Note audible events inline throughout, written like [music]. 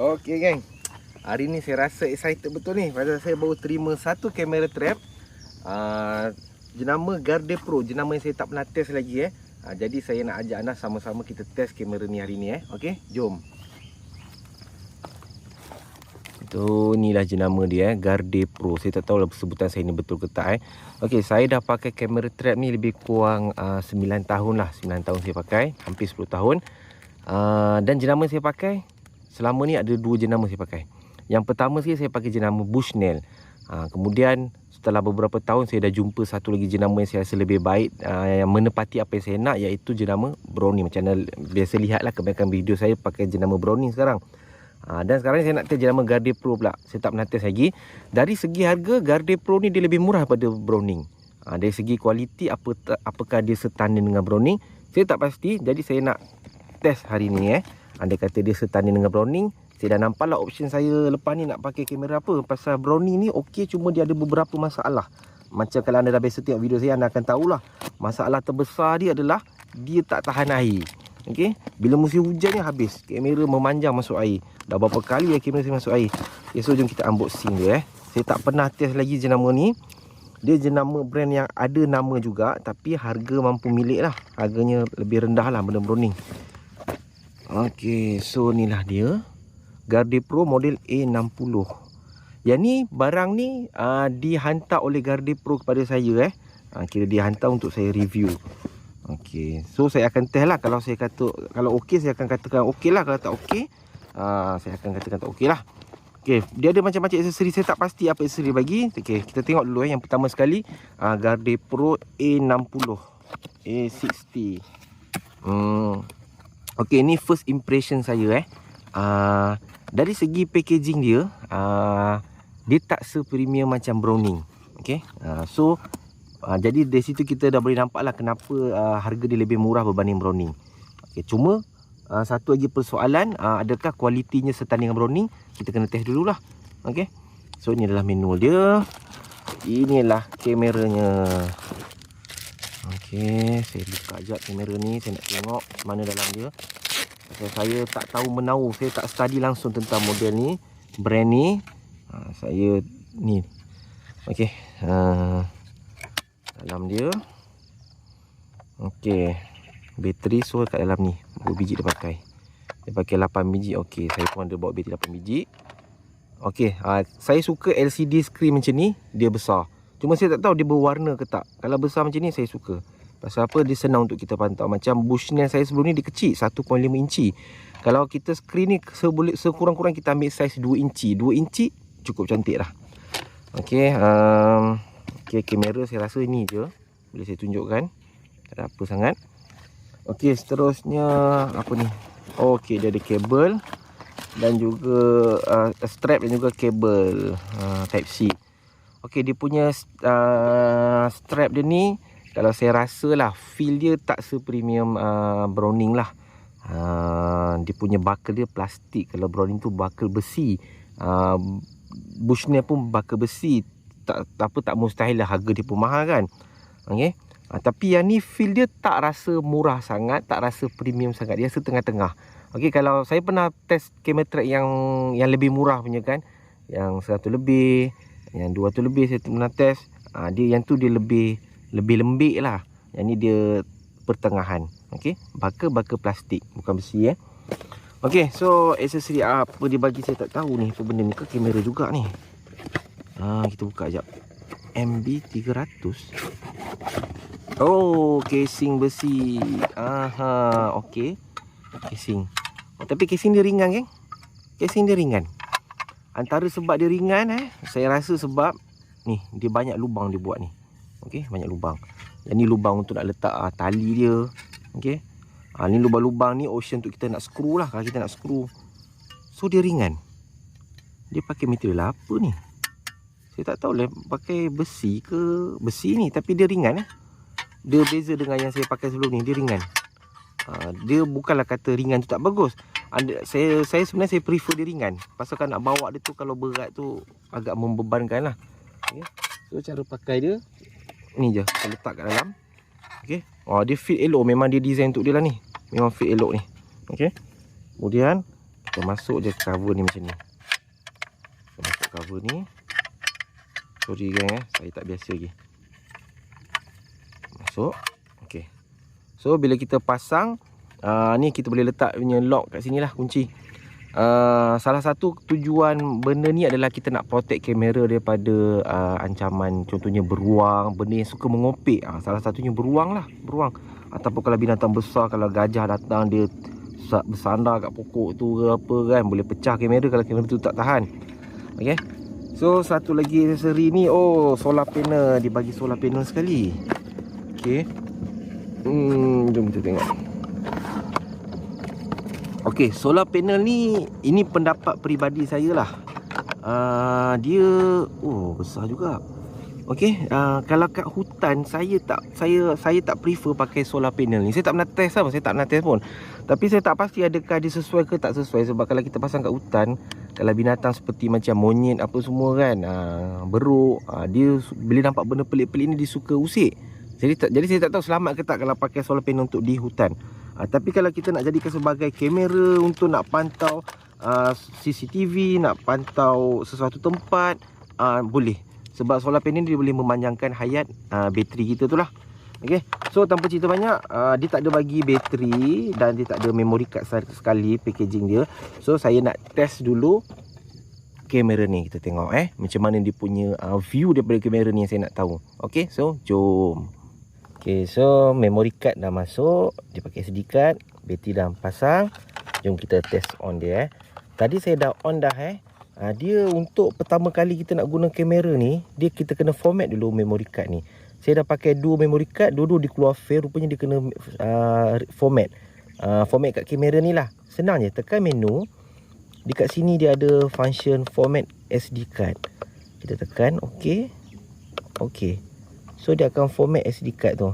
Okey geng. Hari ni saya rasa excited betul ni pasal saya baru terima satu kamera trap. Uh, jenama Garde Pro, jenama yang saya tak pernah test lagi eh. Uh, jadi saya nak ajak anda sama-sama kita test kamera ni hari ni eh. Okey, jom. Tu inilah jenama dia eh, Garde Pro. Saya tak tahu lah sebutan saya ni betul ke tak eh. Okey, saya dah pakai kamera trap ni lebih kurang uh, 9 tahun lah. 9 tahun saya pakai, hampir 10 tahun. Uh, dan jenama saya pakai selama ni ada dua jenama saya pakai. Yang pertama sekali saya pakai jenama Bushnell. Ha, kemudian setelah beberapa tahun saya dah jumpa satu lagi jenama yang saya rasa lebih baik uh, yang menepati apa yang saya nak iaitu jenama Brownie. Macam anda biasa lihatlah kebanyakan video saya pakai jenama Brownie sekarang. Ha, dan sekarang saya nak test jenama Garde Pro pula. Saya tak pernah test lagi. Dari segi harga Garde Pro ni dia lebih murah pada Browning. Ha, dari segi kualiti apa apakah dia setanding dengan Browning? Saya tak pasti. Jadi saya nak test hari ni eh. Anda kata dia setanding dengan Browning Saya dah nampak lah option saya lepas ni nak pakai kamera apa. Pasal Browning ni okey cuma dia ada beberapa masalah. Macam kalau anda dah biasa tengok video saya anda akan tahulah Masalah terbesar dia adalah Dia tak tahan air. Okay Bila musim hujan ni habis Kamera memanjang masuk air. Dah berapa kali ya kamera saya masuk air? Okay so jom kita unboxing dia eh. Saya tak pernah test lagi jenama ni. Dia jenama brand yang ada nama juga Tapi harga mampu milik lah Harganya lebih rendah lah benda Browning Okey, so inilah dia. Garde Pro model A60. Yang ni barang ni uh, dihantar oleh Garde Pro kepada saya eh. Uh, kira dia hantar untuk saya review. Okey, so saya akan test lah kalau saya kata kalau okey saya akan katakan okey lah kalau tak okey uh, saya akan katakan tak okey lah. Okey, dia ada macam-macam aksesori saya tak pasti apa aksesori bagi. Okey, kita tengok dulu eh yang pertama sekali uh, Garde Pro A60 A60. Hmm Okey, ni first impression saya eh. Uh, dari segi packaging dia, uh, dia tak se-premium macam Browning. Okey. Uh, so uh, jadi dari situ kita dah boleh nampak lah kenapa uh, harga dia lebih murah berbanding Browning. Okey, cuma uh, satu lagi persoalan, uh, adakah kualitinya setanding dengan Browning? Kita kena test dululah. Okey. So ini adalah manual dia. Inilah kameranya. Okey, saya buka jap kamera ni, saya nak tengok mana dalam dia. Pasal saya tak tahu menau, saya tak study langsung tentang model ni, brand ni. Ha, saya ni. Okey. Ha, dalam dia. Okey. Bateri so kat dalam ni. Berapa biji dia pakai? Dia pakai 8 biji. Okey, saya pun ada bawa bateri 8 biji. Okey, ha, saya suka LCD screen macam ni, dia besar. Cuma saya tak tahu dia berwarna ke tak. Kalau besar macam ni saya suka. Pasal apa dia senang untuk kita pantau. Macam Bushnell saya sebelum ni dia kecil 1.5 inci. Kalau kita screen ni sekurang-kurang kita ambil saiz 2 inci. 2 inci cukup cantik lah. Okey, um, okey kamera saya rasa ini je. Boleh saya tunjukkan. Tak ada apa sangat. Okey, seterusnya apa ni? Okey dia ada kabel dan juga uh, strap dan juga kabel uh, type C. Okey dia punya uh, strap dia ni kalau saya rasa lah feel dia tak se-premium uh, Browning lah. Uh, dia punya buckle dia plastik. Kalau Browning tu buckle besi. Uh, Bushnell pun buckle besi. Tak, tak apa tak mustahil lah harga dia pun mahal kan. Okey. Uh, tapi yang ni feel dia tak rasa murah sangat, tak rasa premium sangat. Dia setengah-tengah. Okey kalau saya pernah test track yang yang lebih murah punya kan. Yang 100 lebih yang dua tu lebih saya pernah test. Ha, dia yang tu dia lebih lebih lembik lah. Yang ni dia pertengahan. Okey. Baka-baka plastik. Bukan besi eh. Okey. So aksesori apa dia bagi saya tak tahu ni. Apa benda ni ke kamera juga ni. Ha, kita buka sekejap. MB300. Oh, casing besi. Aha, okey. Casing. Oh, tapi casing dia ringan kan? Casing dia ringan. Antara sebab dia ringan eh, saya rasa sebab ni dia banyak lubang dia buat ni. Okey, banyak lubang. Yang ni lubang untuk nak letak uh, tali dia. Okey. Ah ni lubang-lubang ni option untuk kita nak screw lah kalau kita nak screw. So dia ringan. Dia pakai material apa ni? Saya tak tahu lah pakai besi ke besi ni tapi dia ringan eh. Dia beza dengan yang saya pakai sebelum ni, dia ringan. Uh, dia bukanlah kata ringan tu tak bagus anda, saya saya sebenarnya saya prefer dia ringan. Pasal kan nak bawa dia tu kalau berat tu agak membebankan lah. Okay. So cara pakai dia ni je. Saya letak kat dalam. Okay. Oh, dia fit elok. Memang dia design untuk dia lah ni. Memang fit elok ni. Okay. Kemudian Kita masuk je cover ni macam ni. Kita masuk cover ni. Sorry gang eh, saya tak biasa lagi. Masuk. Okey. So bila kita pasang uh, ni kita boleh letak punya lock kat sini lah kunci. Uh, salah satu tujuan benda ni adalah kita nak protect kamera daripada uh, ancaman contohnya beruang, benda yang suka mengopek. Uh, salah satunya beruang lah, beruang. Ataupun kalau binatang besar, kalau gajah datang dia bersandar kat pokok tu ke apa kan, boleh pecah kamera kalau kamera tu tak tahan. Okay. So satu lagi aksesori ni, oh solar panel, dia bagi solar panel sekali. Okay. Hmm, jom kita tengok. Okey, solar panel ni ini pendapat peribadi saya lah. Uh, dia oh besar juga. Okey, uh, kalau kat hutan saya tak saya saya tak prefer pakai solar panel ni. Saya tak pernah test lah, saya tak pernah test pun. Tapi saya tak pasti adakah dia sesuai ke tak sesuai sebab kalau kita pasang kat hutan, kalau binatang seperti macam monyet apa semua kan, uh, beruk, uh, dia boleh nampak benda pelik-pelik ni dia suka usik. Jadi tak, jadi saya tak tahu selamat ke tak kalau pakai solar panel untuk di hutan. Ha, tapi kalau kita nak jadikan sebagai kamera untuk nak pantau uh, ah, CCTV, nak pantau sesuatu tempat, uh, boleh. Sebab solar panel dia boleh memanjangkan hayat uh, bateri kita tu lah. Okay. So tanpa cerita banyak, uh, dia tak ada bagi bateri dan dia tak ada memory card sekali packaging dia. So saya nak test dulu kamera ni kita tengok eh macam mana dia punya uh, view daripada kamera ni yang saya nak tahu. Okay, so jom. Okay, so memory card dah masuk. Dia pakai SD card. Bateri dah pasang. Jom kita test on dia eh. Tadi saya dah on dah eh. Ha, dia untuk pertama kali kita nak guna kamera ni, dia kita kena format dulu memory card ni. Saya dah pakai dua memory card, dua-dua dia keluar fail. Rupanya dia kena uh, format. Uh, format kat kamera ni lah. Senang je, tekan menu. Dekat sini dia ada function format SD card. Kita tekan, okay. Okay. So dia akan format SD card tu.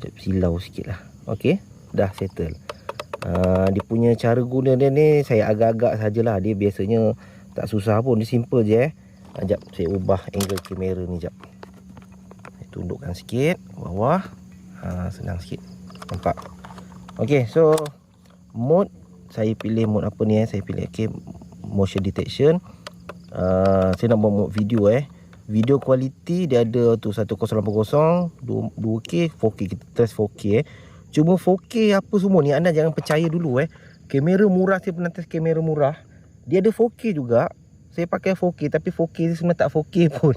Sekejap silau sikit lah. Okay Dah settle. Uh, Dia punya cara guna dia ni Saya agak-agak sajalah. Dia biasanya Tak susah pun Dia simple je eh. Sekejap saya ubah angle kamera ni sekejap Saya tundukkan sikit Bawah. Uh, Senang sikit. Nampak? Okay so Mode Saya pilih mode apa ni eh? Saya pilih okay Motion detection uh, saya nak buat video eh. Video quality dia ada tu 1080 2K 4K kita test 4K eh. Cuma 4K apa semua ni anda jangan percaya dulu eh. Kamera murah saya pernah test kamera murah. Dia ada 4K juga. Saya pakai 4K tapi 4K dia sebenarnya tak 4K [laughs] pun.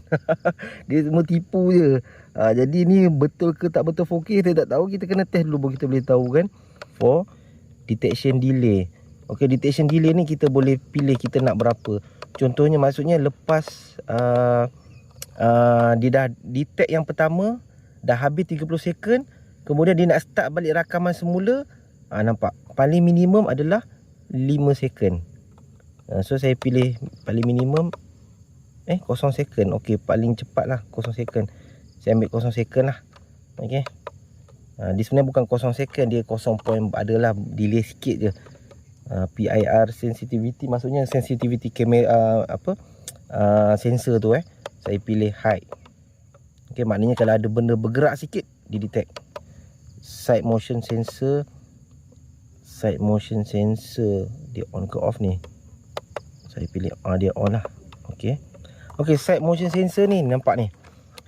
Dia semua tipu je. Uh, jadi ni betul ke tak betul 4K saya tak tahu. Kita kena test dulu baru kita boleh tahu kan. For detection delay. Okay, detection delay ni kita boleh pilih kita nak berapa Contohnya maksudnya lepas uh, uh, dia dah detect yang pertama dah habis 30 second kemudian dia nak start balik rakaman semula uh, nampak paling minimum adalah 5 second. Uh, so saya pilih paling minimum eh 0 second. Okey paling cepat lah 0 second. Saya ambil 0 second lah. Okey. Uh, dia sebenarnya bukan 0 second dia 0 point adalah delay sikit je. Uh, PIR sensitivity maksudnya sensitivity kamera uh, apa? Uh, sensor tu eh saya pilih high. Okey maknanya kalau ada benda bergerak sikit di detect. Side motion sensor side motion sensor dia on ke off ni? Saya pilih uh, dia on lah. Okey. Okey side motion sensor ni nampak ni?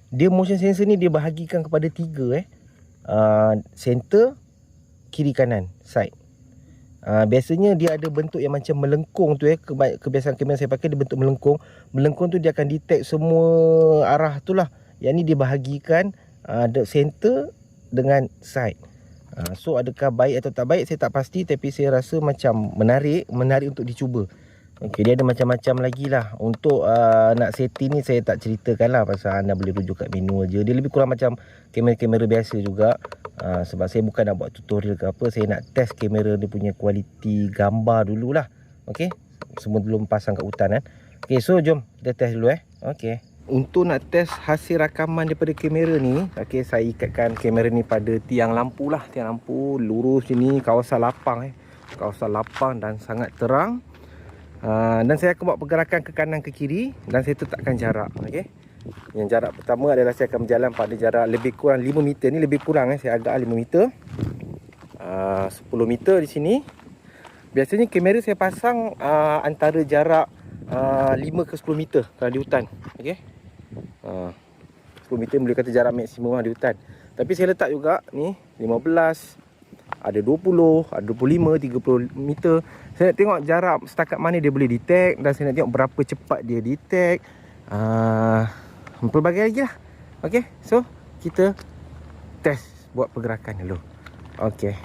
Dia motion sensor ni dia bahagikan kepada tiga eh. Uh, center kiri kanan side Uh, biasanya dia ada bentuk yang macam melengkung tu eh. Kebiasaan kamera saya pakai dia bentuk melengkung. Melengkung tu dia akan detect semua arah tu lah yang ni dia bahagikan uh, the center dengan side. Uh, so adakah baik atau tak baik saya tak pasti. Tapi saya rasa macam menarik menarik untuk dicuba. Okay, dia ada macam-macam lagi lah. Untuk uh, nak setting ni saya tak ceritakan lah Pasal anda boleh rujuk kat menu aja. Dia lebih kurang macam kamera-kamera biasa juga uh, Sebab saya bukan nak buat tutorial ke apa Saya nak test kamera dia punya kualiti gambar dululah. Okay, semua belum pasang kat hutan kan Okay, so jom kita test dulu eh. Okay untuk nak test hasil rakaman daripada kamera ni okay, Saya ikatkan kamera ni pada tiang lampu lah. Tiang lampu lurus sini Kawasan lapang eh. Kawasan lapang dan sangat terang. Ah, dan saya akan buat pergerakan ke kanan ke kiri dan saya tetapkan jarak okey yang jarak pertama adalah saya akan berjalan pada jarak lebih kurang 5 meter ni lebih kurang eh saya agak 5 meter uh, uh, 10 meter di sini. Biasanya kamera saya pasang uh, antara jarak uh, 5 ke 10 meter kalau di hutan. Okey. Uh, 10 meter boleh kata jarak maksimum lah di hutan. Tapi saya letak juga ni 15 ada 20, ada 25, 30 meter. Saya nak tengok jarak setakat mana dia boleh detect dan saya nak tengok berapa cepat dia detect. Uh, pelbagai lagi lah. Okay, so kita test buat pergerakan dulu. Okay.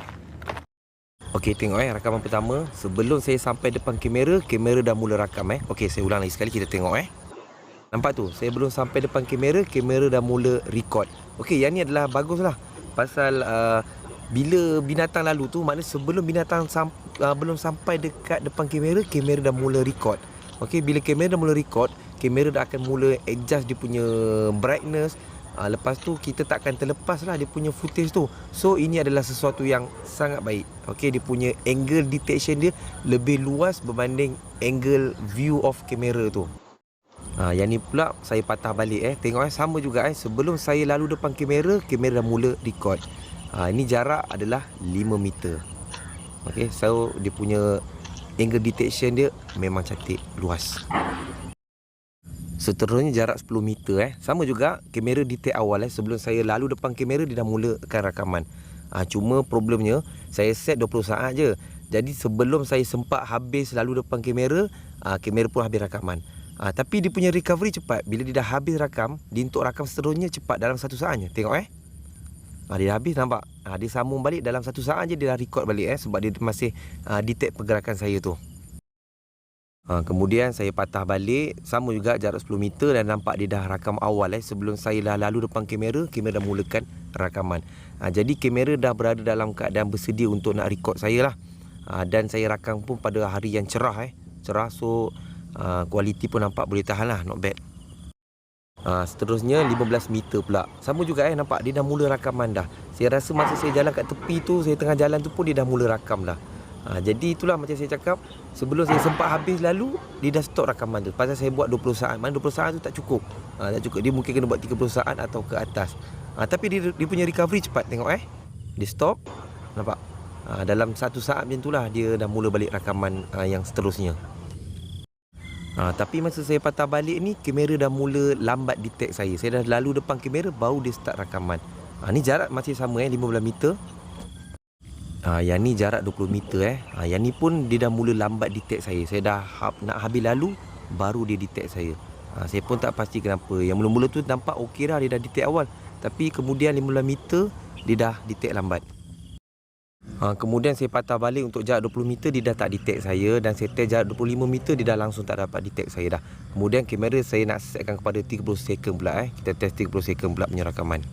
Okay, tengok eh rakaman pertama. Sebelum saya sampai depan kamera, kamera dah mula rakam eh. Okay, saya ulang lagi sekali kita tengok eh. Nampak tu? Saya belum sampai depan kamera, kamera dah mula record. Okay, yang ni adalah bagus lah. Pasal uh, bila binatang lalu tu, maknanya sebelum binatang sam, uh, belum sampai dekat depan kamera, kamera dah mula record. Okay, bila kamera dah mula record, kamera dah akan mula adjust dia punya brightness, Ha, lepas tu kita tak akan terlepas lah dia punya footage tu. So ini adalah sesuatu yang sangat baik. Okay dia punya angle detection dia lebih luas berbanding angle view of kamera tu. Ha, Yang ni pula saya patah balik eh. Tengok eh sama juga eh. Sebelum saya lalu depan kamera Kamera dah mula record. Ha, Ini jarak adalah 5 meter. Okay so dia punya angle detection dia memang cantik luas Seterusnya jarak 10 meter eh. Sama juga kamera detect awal eh sebelum saya lalu depan kamera dia dah mulakan rakaman. Ha, cuma problemnya saya set 20 saat je. Jadi sebelum saya sempat habis lalu depan kamera, ha, kamera pun habis rakaman. Ha, tapi dia punya recovery cepat. Bila dia dah habis rakam, dia untuk rakam seterusnya cepat dalam satu saat je. Tengok eh. Ha, dia dah habis nampak. Ha, dia sambung balik dalam satu saat je dia dah record balik eh sebab dia masih ha, detect pergerakan saya tu. Ha, kemudian saya patah balik. Sama juga jarak 10 meter Dan nampak dia dah rakam awal eh. Sebelum saya dah lalu depan kamera Kamera dah mulakan rakaman. Ha, Jadi kamera dah berada dalam keadaan bersedia Untuk nak record saya lah. Ha, Dan saya rakam pun pada hari yang cerah eh. Cerah so ha, Kualiti pun nampak boleh tahan lah Not bad. Ha, Seterusnya 15 meter pula. Sama juga eh nampak dia dah mula rakaman dah. Saya rasa masa saya jalan kat tepi tu Saya tengah jalan tu pun dia dah mula rakam dah Ha, jadi itulah macam saya cakap Sebelum saya sempat habis lalu Dia dah stop rakaman tu. Pasal saya buat 20 saat. Mana 20 saat tu tak cukup. Ha, Tak cukup. Dia mungkin kena buat 30 saat atau ke atas. Ha, Tapi dia, dia punya recovery cepat Tengok eh. Dia stop. Nampak? Ha, Dalam satu saat macam tu lah Dia dah mula balik rakaman ha, yang seterusnya. Ha, Tapi masa saya patah balik ni Kamera dah mula lambat detect saya. Saya dah lalu depan kamera Baru dia start rakaman. Ha, Ni jarak masih sama eh 15 meter Ha, yang ni jarak 20 meter eh. Ha, yang ni pun dia dah mula lambat detect saya. Saya dah ha, nak habis lalu baru dia detect saya. Ha, saya pun tak pasti kenapa. Yang mula-mula tu nampak okey dah dia dah detect awal. Tapi kemudian 15 meter dia dah detect lambat. Ha, kemudian saya patah balik untuk jarak 20 meter dia dah tak detect saya dan saya test jarak 25 meter dia dah langsung tak dapat detect saya dah. Kemudian kamera saya nak setkan kepada 30 second pula eh. Kita test 30 second pula punya rakaman.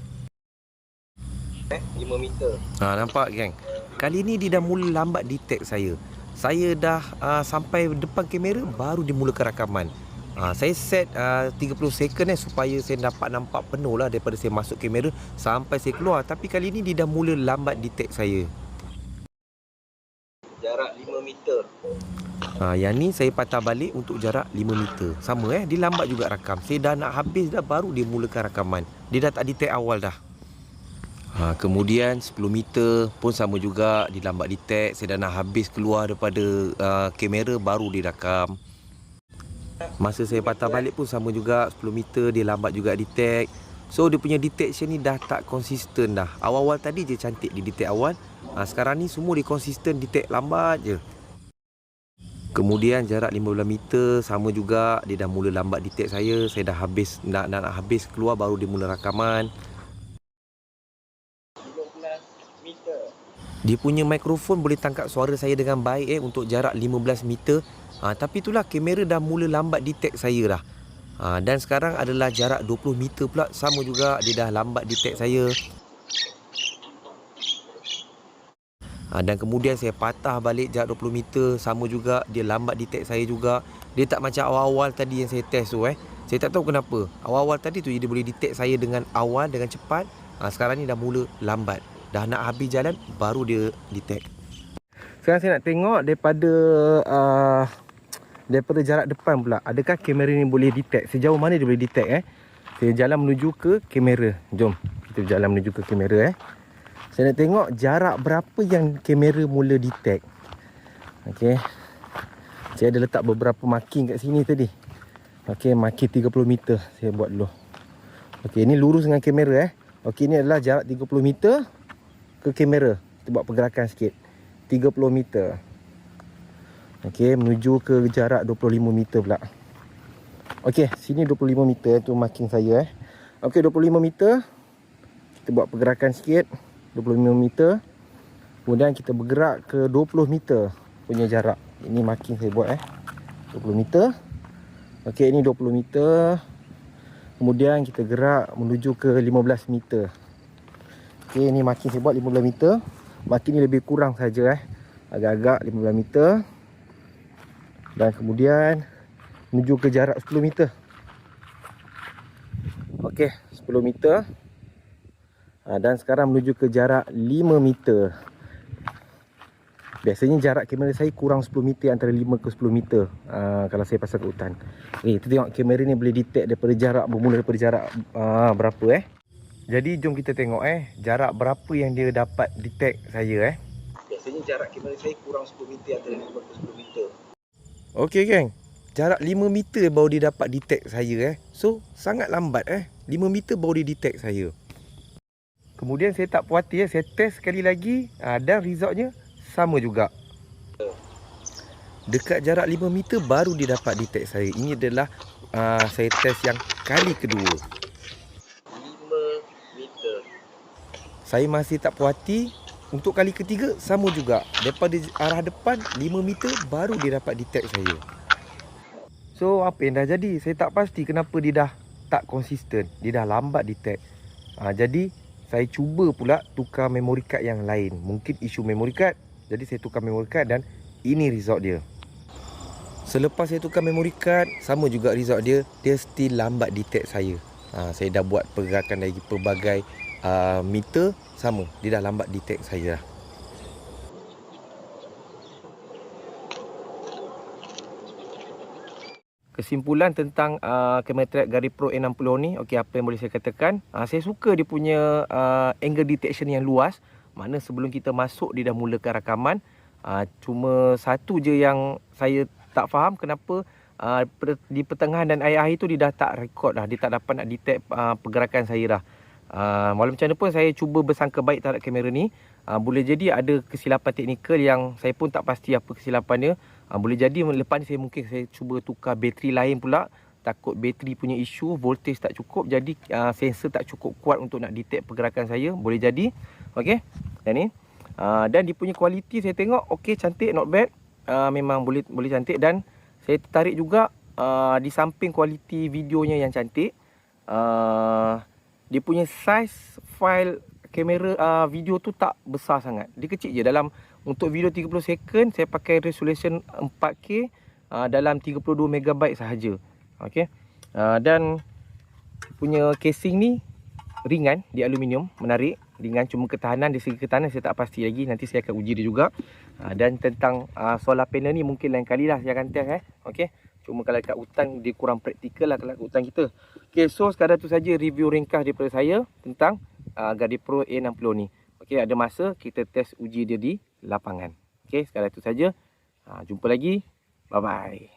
Eh, 5 meter. Ha, nampak geng? Kali ni dia dah mula lambat detect saya. Saya dah uh, sampai depan kamera baru dia mulakan rakaman. Uh, saya set uh, 30 second eh supaya saya dapat nampak penuh lah daripada saya masuk kamera sampai saya keluar. Tapi kali ni dia dah mula lambat detect saya. Jarak 5 meter. Ha, yang ni saya patah balik untuk jarak 5 meter. Sama eh, dia lambat juga rakam. Saya dah nak habis dah baru dia mulakan rakaman. Dia dah tak detect awal dah. Ha, kemudian 10 meter pun sama juga dilambat detect. Saya dah nak habis keluar daripada uh, kamera baru dia rakam. Masa saya patah balik pun sama juga 10 meter dia lambat juga detect. So dia punya detection ni dah tak konsisten dah. Awal-awal tadi je cantik di detect awal. Ha, sekarang ni semua dia konsisten detect lambat je. Kemudian jarak 15 meter sama juga dia dah mula lambat detect saya. Saya dah habis nak nak, nak habis keluar baru dia mula rakaman. Dia punya mikrofon boleh tangkap suara saya dengan baik eh untuk jarak 15 meter. Ha, tapi itulah kamera dah mula lambat detect saya dah. Ha, dan sekarang adalah jarak 20 meter pula sama juga dia dah lambat detect saya. Ha, dan kemudian saya patah balik jarak 20 meter sama juga dia lambat detect saya juga. Dia tak macam awal-awal tadi yang saya test tu eh. Saya tak tahu kenapa. Awal-awal tadi tu dia boleh detect saya dengan awal dengan cepat. Ha, sekarang ni dah mula lambat. Dah nak habis jalan Baru dia detect Sekarang saya nak tengok Daripada uh, Daripada jarak depan pula Adakah kamera ni boleh detect Sejauh mana dia boleh detect eh Saya jalan menuju ke kamera Jom Kita jalan menuju ke kamera eh Saya nak tengok jarak berapa yang kamera mula detect. Okey. Saya ada letak beberapa marking kat sini tadi. Okey, marking 30 meter saya buat dulu. Okey, ini lurus dengan kamera eh. Okey, ini adalah jarak 30 meter ke kamera. Kita buat pergerakan sikit. 30 meter. Okey, menuju ke jarak 25 meter pula. Okey, sini 25 meter tu marking saya eh. Okey, 25 meter. Kita buat pergerakan sikit. 25 meter. Kemudian kita bergerak ke 20 meter punya jarak. Ini marking saya buat eh. 20 meter. Okey, ini 20 meter. Kemudian kita gerak menuju ke 15 meter. Okey, ini marking saya buat 15 meter. Marking ni lebih kurang saja eh. Agak-agak 15 meter. Dan kemudian menuju ke jarak 10 meter. Okey, 10 meter. Ha, dan sekarang menuju ke jarak 5 meter. Biasanya jarak kamera saya kurang 10 meter antara 5 ke 10 meter uh, kalau saya pasang ke hutan. Ni kita tengok kamera ni boleh detect daripada jarak bermula daripada jarak uh, berapa eh. Jadi jom kita tengok eh jarak berapa yang dia dapat detect saya eh. Biasanya jarak kamera saya kurang 10 meter antara 5 ke 10 meter. Okey geng. Jarak 5 meter baru dia dapat detect saya eh. So sangat lambat eh. 5 meter baru dia detect saya. Kemudian saya tak puas hati eh. Saya test sekali lagi uh, dan resultnya sama juga. Dekat jarak 5 meter baru dia dapat detect saya. Ini adalah uh, saya test yang kali kedua. 5 meter. Saya masih tak puas hati. Untuk kali ketiga sama juga. Daripada arah depan 5 meter baru dia dapat detect saya. So apa yang dah jadi? Saya tak pasti kenapa dia dah tak konsisten. Dia dah lambat detect. Uh, jadi saya cuba pula tukar memory card yang lain. Mungkin isu memory card jadi saya tukar memory card dan ini result dia. Selepas saya tukar memory card, sama juga result dia, dia still lambat detect saya. Ha, saya dah buat pergerakan dari pelbagai uh, meter, sama. Dia dah lambat detect saya lah. Kesimpulan tentang uh, kamera track Pro A60 ni, okey apa yang boleh saya katakan? Uh, saya suka dia punya uh, angle detection yang luas. Mana sebelum kita masuk dia dah mulakan rakaman. Uh, cuma satu je yang saya tak faham kenapa uh, di pertengahan dan akhir-akhir tu dia dah tak record dah. Dia tak dapat nak detect uh, pergerakan saya dah. Uh, walau macam mana pun saya cuba bersangka baik terhadap kamera ni. Uh, boleh jadi ada kesilapan teknikal yang saya pun tak pasti apa kesilapan dia. Uh, boleh jadi lepas ni saya mungkin saya cuba tukar bateri lain pula. Takut bateri punya isu, voltage tak cukup. Jadi uh, sensor tak cukup kuat untuk nak detect pergerakan saya. Boleh jadi. Okey. Dan ni. Uh, dan dia punya kualiti saya tengok okey cantik not bad. Uh, memang boleh boleh cantik dan saya tertarik juga uh, di samping kualiti videonya yang cantik. Uh, dia punya size file kamera uh, video tu tak besar sangat. Dia kecil je. Dalam untuk video 30 second saya pakai resolution 4K uh, dalam 32 MB sahaja. Okey. Uh, dan punya casing ni ringan di aluminium, menarik. Ringan cuma ketahanan di segi ketahanan saya tak pasti lagi. Nanti saya akan uji dia juga. Uh, dan tentang uh, solar panel ni mungkin lain kali lah. Saya akan test eh. Okey cuma kalau kat hutan dia kurang praktikal lah kalau kat hutan kita. Okey so sekadar tu saja review ringkas daripada saya tentang uh, Gadi Pro A60 ni. Okey ada masa kita test uji dia di lapangan. Okey sekadar tu saja. Uh, jumpa lagi. Bye bye